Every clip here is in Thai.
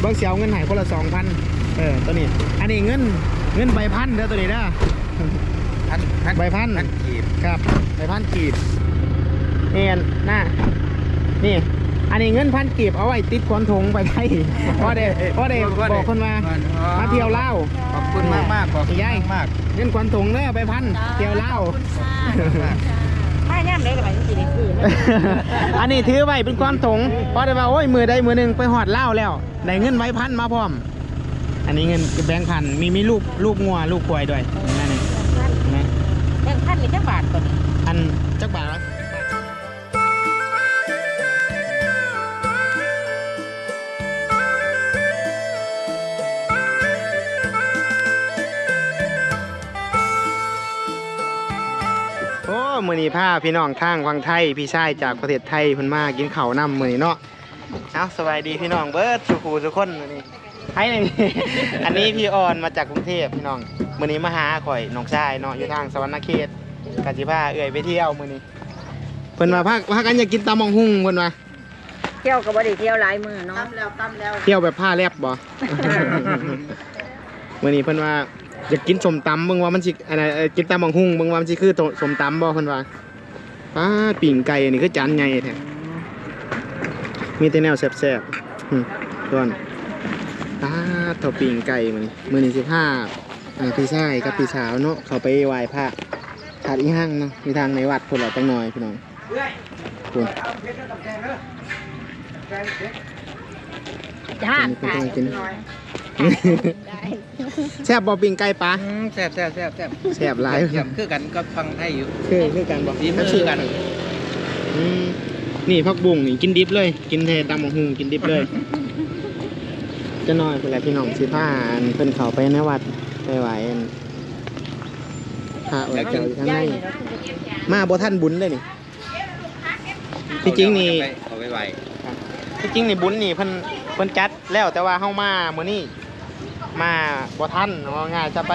เบิ้งเสียวเงินใหายคนละสองพันเออตัวนี้ อันนี้เงินเงินใบพันเด้อตัวนี้เด้อพันพันใบพันพันกีบครับใบพันกีบนี่อันหน้านี่ อันนี้เงินพันกีบเอาไว้ติดขนถุงไปไทยเพราะเด้เพราะเด้บอกคนมามาเที่ยวเล่าวขอบคุณมากมากๆขอบคุณยายมากเงินขนถุงเด้อไปพันเที่ยวเล่า วไม่ย่ำได้กับไปจริงๆคืออันนี้ถือไว้เป็นความถงเพราะได้ว่าโอ้ยมือใดมือหนึ่งไปหอดเหล้าแล้วได้เงินไว้พันมาพร้อม อันนี้เงินแบงค์พันมีมีลูกลูกงัวลูกควายด้วยนั่นเองเห็นไหมแบงค์พันหรือแค่บาทก่อนอันจักบาท นี้พาพี่น้องทางฟังไทย พี่ชายจากประเทศไทยเพิ่นมากินข้าวนำมือนี้เนาะเอาสบายดีพี่น้องเบิร์ดสุขูสุกคนมือนี้ให้หนึ่งอันนี้พี่ออนมาจากกรุงเทพพี่น้องมือนี้มาหาข่อยน้องชายเนาะอยู่ทางสวรรณเขตกาจิพาเอื่อยไปเที่ยวมือนี้เพิ่นมาพักพักกันอยากกินตำมองหุ่งเพิ่นว่าเที่ยวกับบริเที่ยวหลายมือเนาะเที่ยวแบบผ้าแลบบ่มือนี้เพิ่นว่า อยากกินสมตำเบิ่งว่ามันสิอะไรเอ่อกินตำมองหุ่งเบิ่งว่ามันสิคือสมตำบ่เพิ่นว่าป้าดปิ่งไก่อันนี่คือจานใหญ่แท้มีแต่แนวแซ่บๆอืมส่วนป้าดเท่าปิ่งไก่มื้อนี้มื้อนี้สิพาอ่าพี่ชายกับพี่สาวเนาะเขาไปไหว้พระขาดอีหั่งเนาะมีทางในวัดพุ่นละจังหน่อยพี่น้องพุ่นจ้าอันนี้เพิ่นตาย กำลังกินน้อยได้แซ่บบ่ปิ่งไก่ปะอืมแซ่บแซ่บแซ่บแซ่บแซ่บหลายเยี่ยมคือกันกับฟังไทยอยู่ คือคือกันบอกฝีมือชื่อกัน อืมนี่พักบุ้งนี่กินดิบเลย กินแทนตำบักหุงกินดิบเลยจะน้อยเพื่อนแหละพี่น้องสิผ้าอันเพิ่นเขาไปในวัดไปไหวอันพระไว้เจ้าอยู่ข้างในมาบ่ท่านบุญเลยนี่ที่จริงนี่เอาไว้ไว้ที่จริงนี่บุญนี่เพิ่นเพิ่นจัดแล้วแต่ว่าเฮามามื้อนี้ มาบ่ทันเอาง่ายจะไป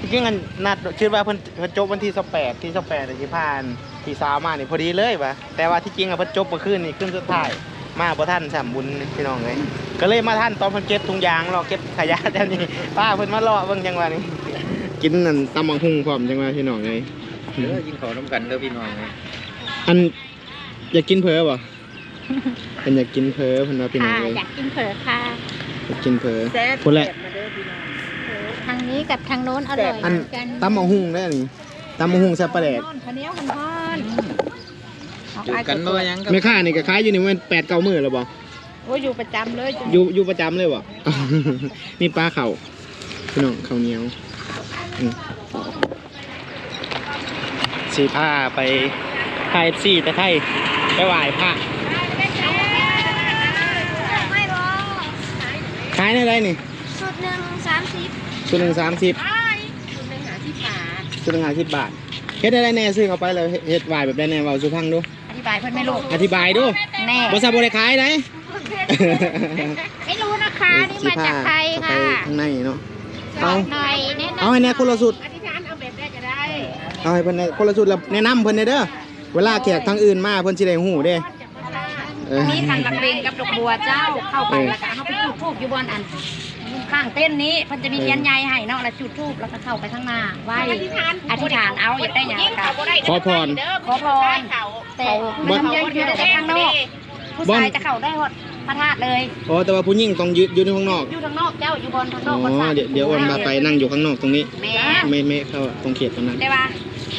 ที่จริงอันนัดคิดว่าเพิ่นเพิ่นจบวันที่28ที่28แต่สิผ่านที่สาวมานี่พอดีเลยว่ะแต่ว่าที่จริงอะเพิ่นจบเมื่อคืนนี่คืนสุดท้ายมาบ่ทันสามบุญพี่น้องเลยก็เลยมาทันตอนเพิ่นเก็บถุงยางรอเก็บขยะแถวนี้ป้าเพิ่นมารอเบิ่งจังหวะนี้กินนั่นตำบักหุ่งพร้อมจังหวะพี่น้องเลยเด้อกินข้าวน้ำกันเด้อพี่น้องเลยอันอยากกินเผลอบ่เพิ่นอยากกินเผลอเพิ่นว่าพี่น้องค่ะเลยอยากกินเผลอค่ะอยากกินเผลอแซ่บคนแหละ มาเด้อพี่น้องทางนี้กับทางโน้นอร่อยอันเหมือนกันตำมะฮุ่งได้อันนี้ตำมะฮุ่งแซ่บปลาแดกข้าวเหนียวมันฮ้อนอยู่กันบ่ว่าหยังกับแม่ค้านี่ก็ขายอยู่นี่มันแปดเก้ามื้อแล้วบ่โอ้ยอยู่ประจำเลยอยู่อยู่ประจำเลยบ่นี่ปลาเข่าพี่น้องข้าวเหนียวอืมสีผ้าไปพายซี่แต่ไทยไปไหว้พระไม่รอขายได้ไรนี่ สุดหนึ่งสามสิบชุดหนึ่งสามสิบคุณไปหาที่ป่าชุดหนึ่งห้าสิบบาทเฮ็ดได้ไรแน่ซื้อเข้าไปเลยเฮ็ดไหว้แบบได้แน่เว้าสุพังดูอธิบายเพื่อนไม่รู้อธิบายดูแน่บ่ซาบ่ได้ขายได้ไม่รู้นะคะนี่มาจากไทยไปค่ะข้างในเนาะเอาหน่อยแนะนำเอาให้แน่คนละสุดอธิษฐานเอาแบบได้ก็ได้เอาให้เพิ่นแน่คนละสุดแล้วแนะนำเพิ่นแน่เด้อเวลาแขกทางอื่นมาเพิ่นสิได้ฮู้เด้เออมีทางตะเบงกับดอกบัวเจ้าเข้าไปเออแล้วก็เขาไปจุดทูบอยู่บนอันข้างเต้นนี้มันจะมีเทียนใหญ่ให้เนาะแล้วจุดทูบแล้วก็เข้าไปข้างหน้าไหว้อธิษฐานอธิษฐานเอาอยากได้อย่างไรขอพร ขอพรแต่มันทำยังอยู่แต่ข้างนอกผู้ชายจะเข้าได้หมดพระธาตุเลยอ๋อแต่ว่าผู้หญิงต้องยืนอยู่ในข้างนอกอยู่ข้างนอกเจ้าอยู่บนข้างนอ๋อกบนอศาลเดี๋ยวเดี๋ยวอ้นมาไปนั่งอยู่ข้างนอกตรงนี้แม่ไม่ไม่เข้าตรงเขตตรงนั้นได้ป่ะ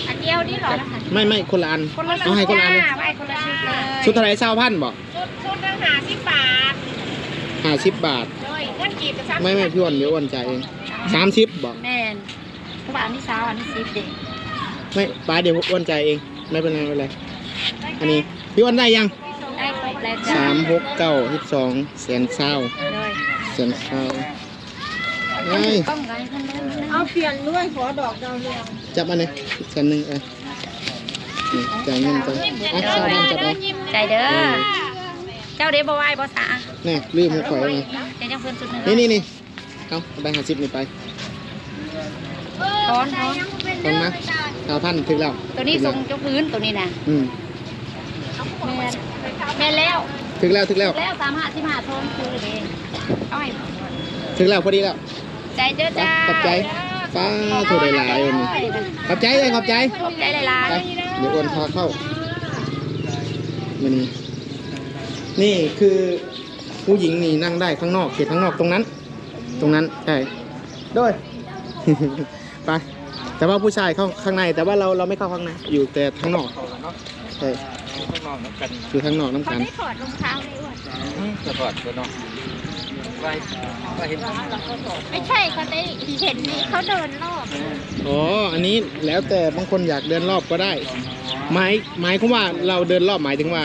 อันเดียวนี่เหรอนะคะไม่ไม่คนละอันคนละเอาให้คนละอันจ้าไหว้คนละชุดเลยชุดเท่าไหร่เช้าพันบ่ชุดชุดละหาสิบบาทห้าสิบบาท เลยเงินกีบจะซ้ำไม่ไม่พี่อ้วนเดี๋ยวอ้วนจ่ายเองสามสิบบ่แม่นทุกบาทอันที่สาวอันที่สิบเด็กไม่ป้าเดี๋ยวอ้วนจ่ายเองไม่เป็นไรไม่เป็นไรอันนี้พี่อ้วนได้ยังได้ครบแล้วจ้าสามหกเก้าสิบสองแสนเศร้าเลยแสนเศร้าไงต้องไงท่านเลยเอาเปลี่ยนด้วยขอดอกดาวเรืองจับอันนี้แสนหนึ่งเออนี่จ่ายเงินไปอะเศร้าบ้านจับเอาใจเด้อเจ้าเด้บ่ไหว้บ่สาแนี่ลืมให้ข่อยไงเจ้าจังเพิ่นสุดหนึงนี่นี่นี่เอาเอาไปหาสิบนี่ไปถอนถอนตอนนะสาวพันถึงแล้วตัวนี้ทรงเจ้าพื้นตัวนี้นะอืมแม่นแม่นแล้วถึงแล้วถึงแล้วแล้วสามห้าสิบห้าทอนคือเด้เอาให้ถึงแล้วพอดีแล้วใจเด้อจ้าขอบใจป้าโทรได้หลายวันนี้ขอบใจเลยขอบใจขอบใจหลายไปเดี๋ยวโอนพาเข้ามานี่ นี่คือผู้หญิงนี่นั่งได้ข้างนอกเขตข้างนอกตรงนั้น ตรงนั้นใช่ด้วย ไปแต่ว่าผู้ชายเข้าข้างใน แต่ว่าเราเราไม่เข้าข้างในอยู่แต่ข้างนอกเขาแล้วเนาะใช่ข้างนอกน้ำกันอยู่ข้างนอกน้ำเขากันได้ถอดรองเท้าเลยว่ะสะกอดก็เนาะไปไปเห็นไม่ใช่เขาได้เห็นนี่เขาเดินรอบอ๋ออันนี้แล้วแต่บางคนอยากเดินรอบก็ได้หมายหมายความว่าเราเดินรอบหมายถึงว่า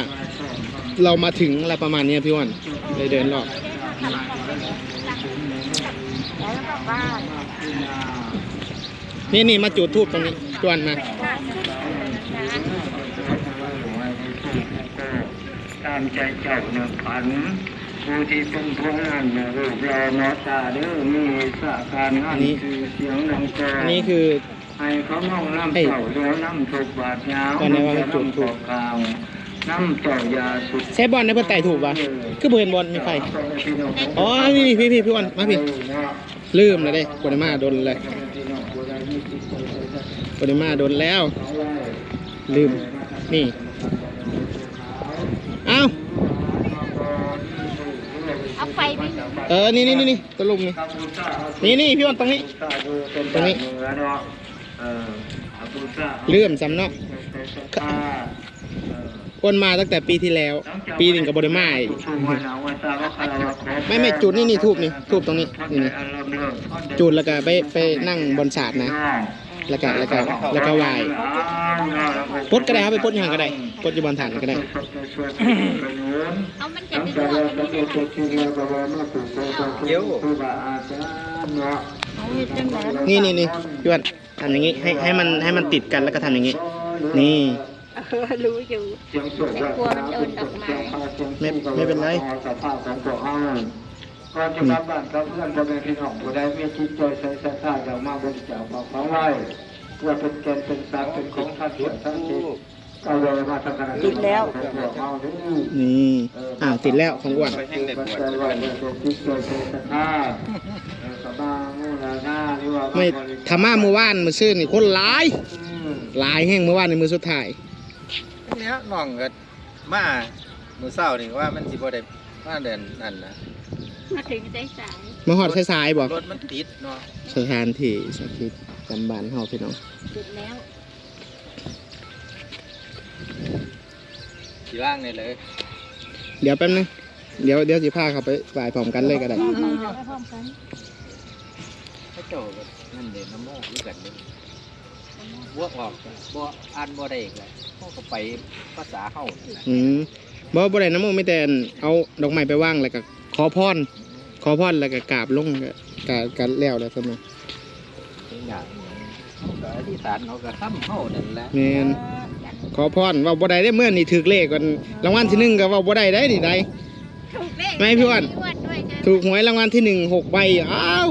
เรามาถึงอะไรประมาณเนี้ยพี่วันเลยเดินรอบแล้วกลับบ้านนี่นี่มาจุดทูบตรงนี้จวนมา ตามใจเจ้าเนื้อขันผู้ที่เป็นพวกนั้นนะรูปรอเนาะตาเด้อมีสาการงานคือเสียงดังแก่อันนี้คือให้เขามองน้ำเต่าเรือน้ำถูกบาดยาวตอนนี้ว่าจุดถูกกลาง น้ำเต่ายาสุดเซฟบอลในเพื่อนไต่ถูกปะคือเพื่อนบอลมีไฟอ๋อนี่นี่พี่พี่พี่วันมาพี่ลืมเลยเด้กดมาโดนเลยกดมาโดนแล้ว ลืม นี่ เอ้าเอาไฟไปเออนี่นี่นี่นี่ตะลุมนี่ นี่นี่พี่วันตรงนี้ ตรงนี้เอออาบุษาลืมซ้ำเนาะ คนมาตั้งแต่ปีที่แล้ว ปีหนึ่งกับบริมาอีกไม่ไม่จุดนี่นี่ทูบนี่ทูบตรงนี้นี่นี่จุดแล้วก็ไปไปนั่งบนศาสตร์นะแล้วก็แล้วก็แล้วก็ไหว้ปลดก็ได้ครับไปปลดอยังก็ได้ปลดอยู่บนฐานก็ได้เอามันจะเป็นเรื่องเดี๋ยวนี่นี่นี่พี่วันทำอย่างนี้ให้ให้มันให้มันติดกันแล้วก็ทำอย่างนี้ นี่ รู้อยู่กลัวมันโดนดอกไม้ไม่ไม่เป็นไรสภาพของตัวอ้างก่อนจะกลับบ้านกับเพื่อนพ่อแม่พี่น้องผู้ใดมีจิตใจใส่ศรัทธาอยากมาบริจาคของเขาไว้เพื่อเป็นแกนเป็นสารเป็นของท่านเสียท่านจิตเอาเลยมาทำการติดแล้วเอาดินี่อ้าวติดแล้วของอ้วนไปแห้งได้ปวดใจไว้เลยเป็นจิตใจใส่ศรัทธาเออสบายมูลาหน้าหรือว่าไม่ธรรมะมือว่านมือซื่อนี่คนหลายอืมหลายแห้งมือว่านในมือสุดท้าย เนี่ยน้องก็มามื้อเช้านี่ว่ามันสิบ่ได้มาเดินนั่นนะมาถึงใจสายมาหอดสายๆบอกรถมันติดเนาะสถานที่สักทิศจำบานเฮาพี่น้องจุดแล้วสิล่างนี่เลย เดี๋ยวแป๊บนึงเดี๋ยวเดี๋ยวสิพาเขาไปไหว้พร้อมกันเลยก็ได้ไปพร้อมกันพระเจ้าก็นั่นเด่นน้ำโมกด้วยกันเลย บวกออกบ่อ่านบ่ได้อีกเลยเขาก็ไปภาษาเฮานี่แหละอืมบ่บ่ได้น้ำมันไม่แต่เอาดอกไม้ไปว่างแล้วก็ขอพรขอพรแล้วก็กราบลงก็กราบกันแล้วแล้วซั่นเนาะเป็นอย่างนี้เขาก็อธิษฐานเขาก็ทำเฮานั่นแหละแม่น ขอพรเว่าบ่ได้ได้เมื่อนี่ถือเลขกันรางวัลที่หนึ่งก็เว่าบ่ได้ได้นี่ได้ ถูกเลขไม่พี่อ้วนพี่อ้วน ด้วยนะถูกหวยรางวัลที่หนึ่งหกใบอ้าว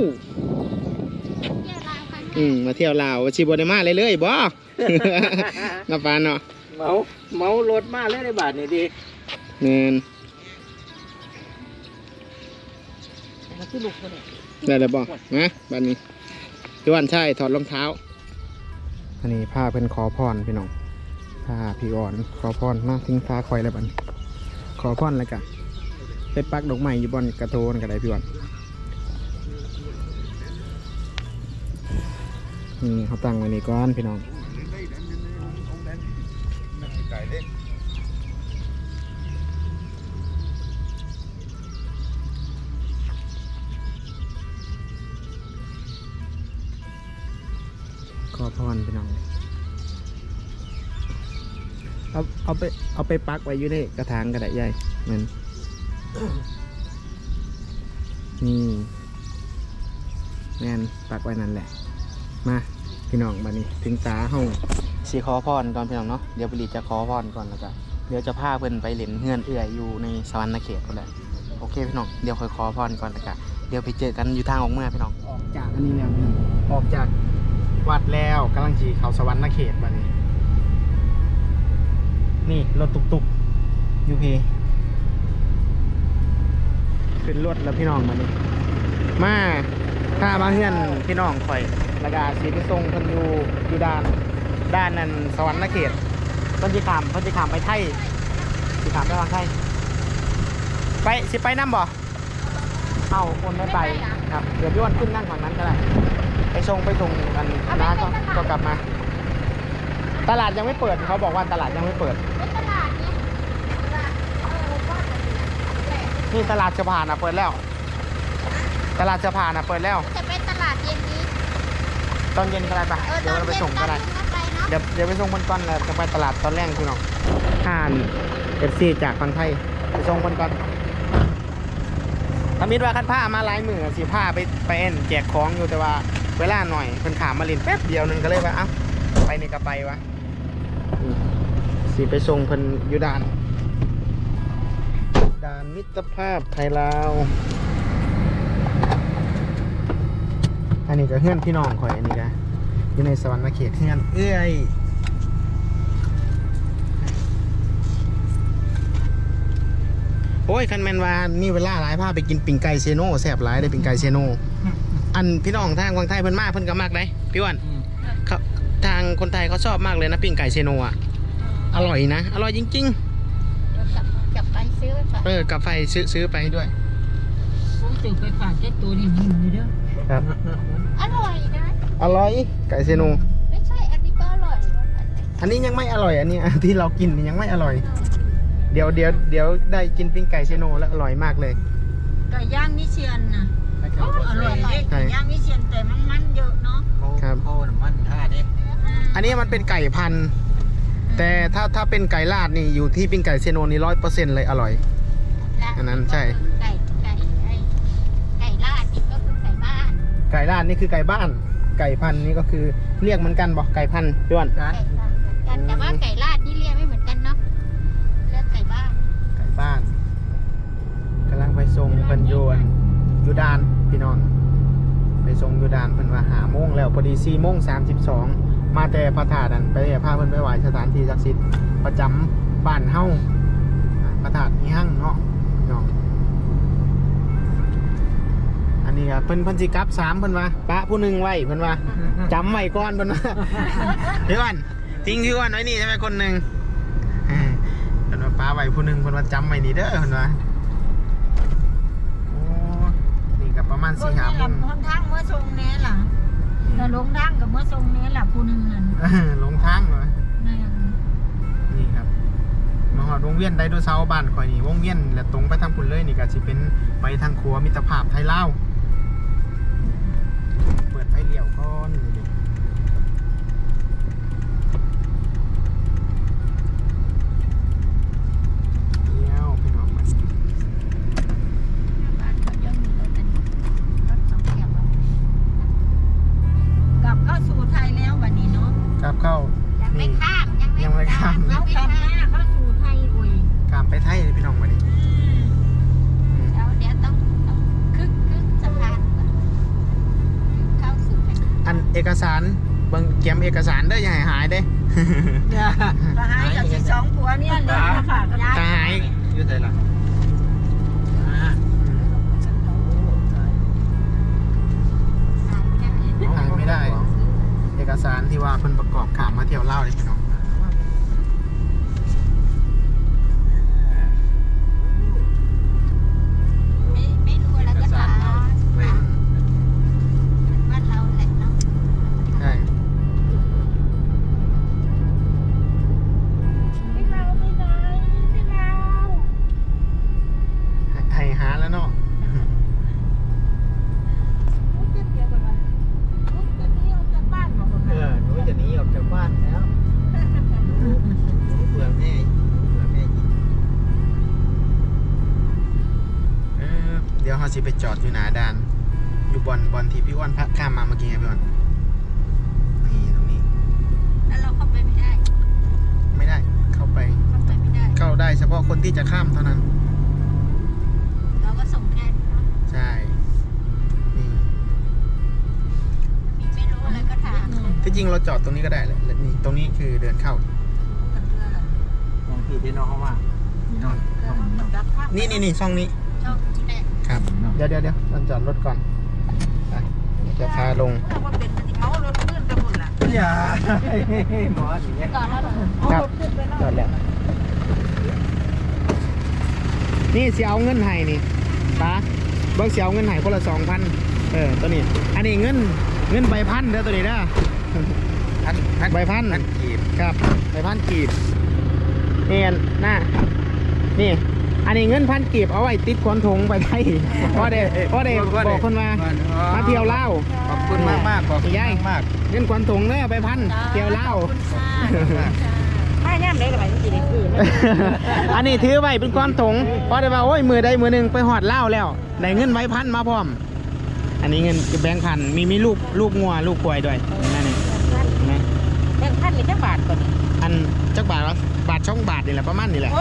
อืมมาเที่ยวลาวว่าสิบ่ได้มาเลยเลยบ่มาปานเนาะเมาเมารถมาเลยในบาทนี่ดีแม่นมันคือลูกคนนี้ได้แล้วบ่นะบัดนี้พี่วันใช่ถอดรองเท้า อันนี้ผ้าเพิ่นขอพรพี่น้องผ้าพี่อ่อนขอพรมาทิ้งฟ้าคอยแล้วบัดนี้ขอพรแล้วกันไปปักดอกไม้อยู่บนกระโทนก็ได้พี่วัน นี่เขาตั้งไว้นี่ก่อนพี่น้องขอพรพี่น้องเอาเอาไปเอาไปปักไว้อยู่ในกระถางก็ได้ใหญ่แมันนี่แม่นปักไว้นั่นแหละ มา พี่น้องมานี่ถึงตาเฮาสีขอพรก่อนพี่น้องเนาะเดี๋ยวบริจะขอพรก่อนแล้วก็เดี๋ยวจะพาเพิ่นไปเล่นเฮือนเอื่อยอยู่ในสวรรค์เขตก็แหละโอเคพี่น้องเดี๋ยวค่อยขอพรก่อนแล้วก็เดี๋ยวไปเจอกันอยู่ทางออกเมื่อพี่น้องออกจากอันนี้แล้วพี่น้องออกจากวัดแล้วกำลังจีเขาสวรรค์เขตบัดนี้นี่รถตุกตุกยูพีขึ้นรถแล้วพี่น้องมานี่มา ถ้ามาเฮือนพี่น้องข่อยแล้วก็สิไปส่งเพิ่นอยู่อยู่ด้านด้านนั้นสวรรค์เขตเพิ่นสิขามเพิ่นสิขามไปไทยสิขามไปทางไทยไปสิไปน้ำบ่เอาคนไม่ไปครับเดี๋ยวพี่วันขึ้นนั่งฝั่งนั้นก็ได้ไปส่งไปส่งกันนะก็ก็กลับมา ตลาดยังไม่เปิดเขาบอกว่าตลาดยังไม่เปิดเป็นตลาดนี้นี่ตลาดสะพานอะเปิดแล้ว ตลาดสะพานอะเปิดแล้ว จะเป็นตลาดเย็นนี้ ตอนเย็นก็ได้ปะเออตเดี๋ยอวนเราไปเย็นส่งตก็อนได้นี้ก็ไปเนาะเดี๋ยวเดี๋ยวไปส่งคนก่อนแล้วจะไปตลาดตอนแรกพี่น้องห่านเอฟซีจากฝั่งไทยไปส่งคนก่อนถ้ามิดว่าคันผ้ามาหลายมือสิผ้าไปไปเอ็นแจกของอยู่แต่ว่าเวลาหน่อยเพิ่นขามมาลินแป๊บเดียวหนึงก็เลยว่าเอ้าไปนี่ก็ไปวะอืมสิไปส่งเพิ่นอยู่ด่านด่านมิตรภาพไทยลาว อันนี้ก็เฮือนพี่น้องข่อยอันนี้ก็อยู่ในสวรรค์เขตเฮือนเอื้อยโอ้ยคันแมนว่ามีเวลาหลายพาไปกินปิ่งไก่เซโน่แซ่บหลายเลยปิ่งไก่เซโน่อันพี่น้องทางวังไทยเพิ่นมาเพิ่นก็มักได้พี่อ้วันเขาทางคนไทยเขาชอบมากเลยนะปิ่งไก่เซโน่อะอร่อยนะ อร่อยจริงกลับกลับไปซื้อไปฝากๆเออกาแฟซื้อซื้อไปด้วยผมตื่นไปฝากแค่ตัวนี้หิวเลยเด้อ ครับ อร่อยนะ อร่อย ไก่เซโน่ไม่ใช่ อันนี้ก็อร่อยอันนี้ยังไม่อร่อยอันนี้ที่เรากินยังไม่อร่อย เดี๋ยวเดี๋ยวเดี๋ยวได้กินปิ้งไก่เซโน่แล้วอร่อยมากเลยไก่ย่างนิเชียนนะอร่อยเลยไก่ย่างนิเชียนแต่มันมันเยอะเนาะครับโคน้ำมันท่าเด้อันนี้มันเป็นไก่พันธุ์แต่ถ้าถ้าเป็นไก่ลาดนี่อยู่ที่ปิ้งไก่เซโนนี่ร้อยเปอร์เซ็นต์เลยอร่อย อันนั้นใช่ ไก่ไก่ไอ้ไก่ลาดนี่ก็คือไก่บ้าน ไก่ ลาดนี่คือไก่บ้าน ไก่พันธุ์นี่ก็คือเรียกเหมือนกันบอกไก่พันธุ์ด้วนไก่บ้านเหมือนกันแต่ว่าไก่ลาดนี่เรียกไม่เหมือนกันเนาะเรียกไก่บ้านไก่บ้านกำลังไปส่งเพิ่นโยนอยูดานพี่น้องไปส่งอยูดานเพิ่นว่าหาโมงแล้วพอดีสี่โมงสามสิบสองมาแต่พระธาตุนั่นไปพาเพิ่นไปไหว้สถานที่ศักดิ์สิทธิ์ประจำบ้านเฮาอ่าพระธาตุอีหั่งเนาะพี่น้อง อันนี้ก็เพิ่นเพิ่นสิกลับสามเพิ่นว่าปะผู้หนึ่งไว้เพิ่นว่าจำไว้ก่อนเพิ่นว่าพี่อ้วนทิ้งพี่อ้วนไว้นี่ใช่ไหมคนหนึ่งเออเพิ่นว่าป้าไว้ผู้หนึ่งเพิ่นว่าจำไว้นี่เด้อเพิ่นว่าโอ้นี่ก็ประมาณรถสี่นี่ห้าแหโมละงหนทางเมื่อทรงเนี้หล่ะแต่ลงทางกับเมื่อทรงเนี้หล่ะผู้หนึงนั่นเออหลงทางเหรอแม่นนี่ครับมาหอดวงเวียนไดโนเสาร์บ้านข่อยนี่วงเวียนแล้วตรงไปทางพุ่นเลยนี่ก็สิเป็นไปทางครัวมิตรภาพไทยลาว เปิดไฟเลี้ยวก่อน ว่าเพิ่นประกอบขามมาเที่ยวเล่าวเลยพี่น้อง เดี๋ยวเขาสิไปจอดอยู่หนาดาน อยู่บอนบอนที่พี่อ้วนพักข้ามมาเมื่อกี้ไงพี่อ้วนนี่ตรงนี้ แล้วเราเข้าไปไม่ได้ ไม่ได้เข้าไป เข้าไปไม่ได้ เข้าได้เฉพาะคนที่จะข้ามเท่านั้น เราก็ส่งแทนเนาะใช่ นี่ มีไม่รู้อะไรก็ถามที่จริงเราจอดตรงนี้ก็ได้แหละและนี่ตรงนี้คือเดินเข้ามองพี่ที่น้องเขาว่านี่น้องน้องน้องรับภาพนี่นี่นี่ช่องนี้ ช่องนี้แหละครับ เดี๋ยวเดี๋ยวเดี๋ยวเราจอดรถก่อนอจะพาลงถ้าว่าเป็นมันสิเมารถขึ้นไปหมดล่ะอย่าหมออย่างเงี้ยก่อนแล้วเหรอครับจอดแล้ว นี่เสียเอาเงินให้นี่ป้าเบิ่งเสียเอาเงินให้คนละสองพันเออตัวนี้ อันนี้เงินเงินใบพันเด้อตัวนี้เด้อพันพันใบพันพันกีบครับใบพันกีบนี่อันหน้านี่ อันนี้เงินพันกีบเอาไว้ติดขนถุงไปไทยเพราะเด็เพราะเด็บอกคนมามาเที่ยวเล่าวขอบคุณมากมากๆขอบคุณยายมากเงินขนถุงเด้อไปพันเที่ยวเล่าวไม่แน่ได้ละไปสิได้คืนอันนี้ถือไว้เป็นความถงเพราะได้ว่าโอ้ยมือใดมือหนึ่งไปหอดเหล้าแล้วได้เงินไว้พันมาพร้อม อันนี้เงินแบงค์พันมีมีลูกลูกงัวลูกควายด้วยนั่นนี่เห็นไหมแบ่งพันนี่จักบาทก่อนนี่อัน จักบาทวะบาทช่องบาทนี่แหละประมาณนี่แหละ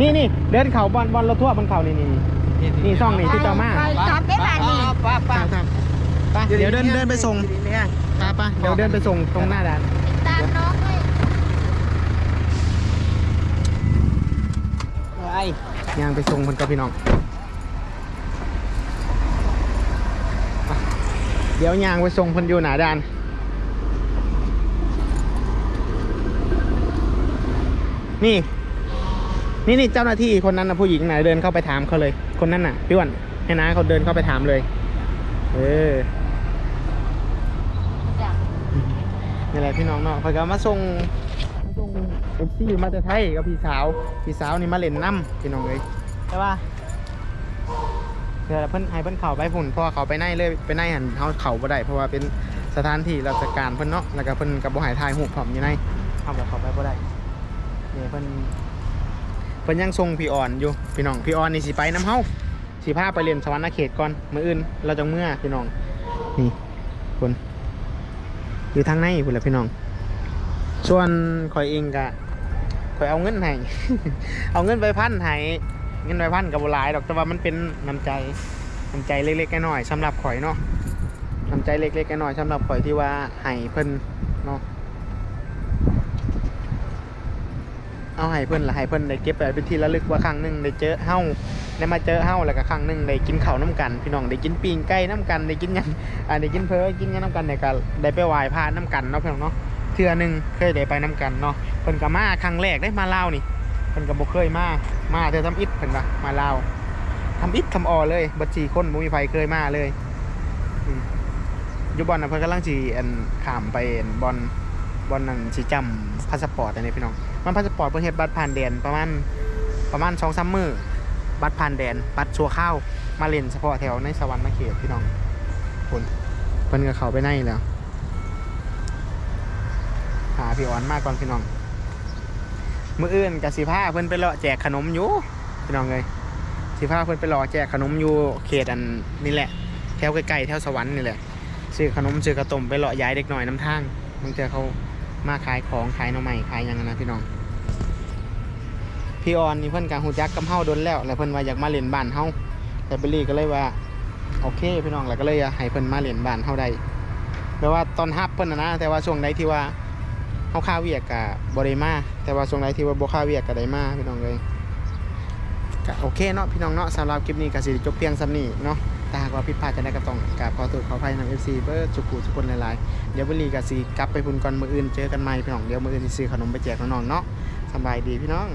นี่นี่เดินเข่าบอลบอลรถทั่วบนเข่านี่นี่นี่นี่ซ่องนี่ที่เจ้ามาไปตามได้บาทนี่ป้าคป้ารับครับไปเดี๋ยวเดินเดินไปส่งไปไปเดี๋ยวเดินไปส่งตรงหน้าด่านติดตามน้องเลยไอ้ยางไปส่งคนกับพี่น้องไปเดี๋ยวยางไปส่งคนอยู่หนาด่าน นี่ นี่นี่เจ้าหน้าที่คนนั้นนะผู้หญิงไหนะเดินเข้าไปถามเขาเลย คนนั้นน่ะพี่อ้วันให้น้าเขาเดินเข้าไปถามเลย เออนี่แหละพี่น้องเนาะเขาก็มาส่งมาส่งเอฟซีมาแต่ไทยกับพี่สาว พี่สาวนี่มาเล่นน้ำพี่น้องเลยใช่ปะเพื่อเพิ่นให้เพิ่นเข่าไปฝุ่นเพราะว่าเขาไปในเลยไปในหันเขาเข่าบ่ได้เพราะว่าเป็นสถานที่ราชการเพิ่นเนาะแล้วก็เพิ่นกับบ่หายทายหูปผมอยู่ในเอากับเขาไปบ่ได้ นี่เพิ่นเพิ่นยังทรงพี่อ่อนอยู่พี่น้องพี่อ่อนนี่สิไปน้ำเฮาสิพาไปเรียนสวรรค์เขตก่อนมืออื่น เราจังเมื่อพี่น้อง นี่คนอยู่ทางในพุ่นแหละพี่น้อง ส่วนข่อยเองก็ข่อยเอาเงินให้ เอาเงินไปพันให้เงินไปพันกับหลายดอกแต่ว่ามันเป็นน้ำใจน้ำใจเล็กๆน้อยๆสำหรับข่อยเนาะน้ำใจเล็กๆน้อยๆสำหรับข่อยที่ว่าให้เพิ่นเนาะ เอาให้เพิ่อนละให้เพิ่อนได้เก็บไปเป็นที่ระลึกว่าครั้งหนึ่งได้เจอเฮาได้มาเจอเฮาแล้วก็ครั้งหนึ่งได้กินข้าวน้ำกัน พี่น้องได้กินปิ้งไก่น้ำกันได้กินยังอ่าได้กินเพอกินยังน้ำกันเนี่ยก็ได้ไปไหว้พระน้ำกันเนาะพี่น้องเนาะเทื่อหนึ่งเคยได้ไปน้ำกันเนาะเพิ่นก็มาครั้งแรกได้มาเล่านี่เพิ่นก็บ่เคยมามาเทื่อทำอิฐเพิ่นว่ามาเล่าทำอิฐทำออเลยบัดสี่คนบ่มีไผเคยมาเลยอยู่บอนน่ะเพิ่นกำลังสิอันขามไปบอนบอนนั่นสิจำพาสปอร์ตอันนี้พี่น้อง มันพาสปอร์ตเพื่อเฮ็ดบัตรผ่านแดนประมาณประมาณสองสามมือบัตรผ่านแดน บัตรชัวข้าวมาเล่นเฉพาะแถวในสวรรค์มาเขตพี่น้องคนเพิ่นก็เขาไปในแล้วหาพี่อ่อนมากก่อนพี่น้องมืออื่นกับสิพาเพิ่นไปเลาะแจกขนมอยู่พี่น้องเลยสิพาเพิ่นไปเลาะแจกขนมอยู่เขตอันนี่แหละแถวใกล้ๆแถวสวรรค์นี่แหละซื้อขนมซื้อกระต้มไปเลาะย้ายเด็กหน่อยน้ำทางบางเจอเขา มาขายของขายหน่อไม้ขายยังนั้นะพี่น้อง พี่ออนนี่เพิ่อนกางหูจักกับเฮาโดนแล้ว แล้วเพิ่อนว่าอยากมาเล่นบ้านเฮาแต่เบลลี่ก็เลยว่าโอเคพี่น้องแล้วก็เลยให้เพิ่อนมาเล่นบ้านเฮาได้แปลว่าตอนฮับเพิ่นนะนะแต่ว่าช่วงใดที่ว่าเฮาค่าวเวียกก็บ่ได้มา แต่ว่าช่วงใดที่ว่าบ่ค่าเวียกก็ไดมาพี่น้องเลยก็โอเคเนาะพี่น้องเนาะสำหรับคลิปนี้ก็สิจบเพียงส่ำนี้เนาะ ถ้าหากว่าผิดพลาดจะได้กระต้องกับขอตัวขออภัยนำอีฟซีเบอร์สุขุทุกคนหลายๆ เดี๋ยวบุรีกับซีกลับไปพุ่นก่อนมืออื่นเจอกันใหม่พี่น้องเดี๋ยวมืออื่นซื้อขนมไปแจกน้องๆเนาะสบายดีพี่น้อง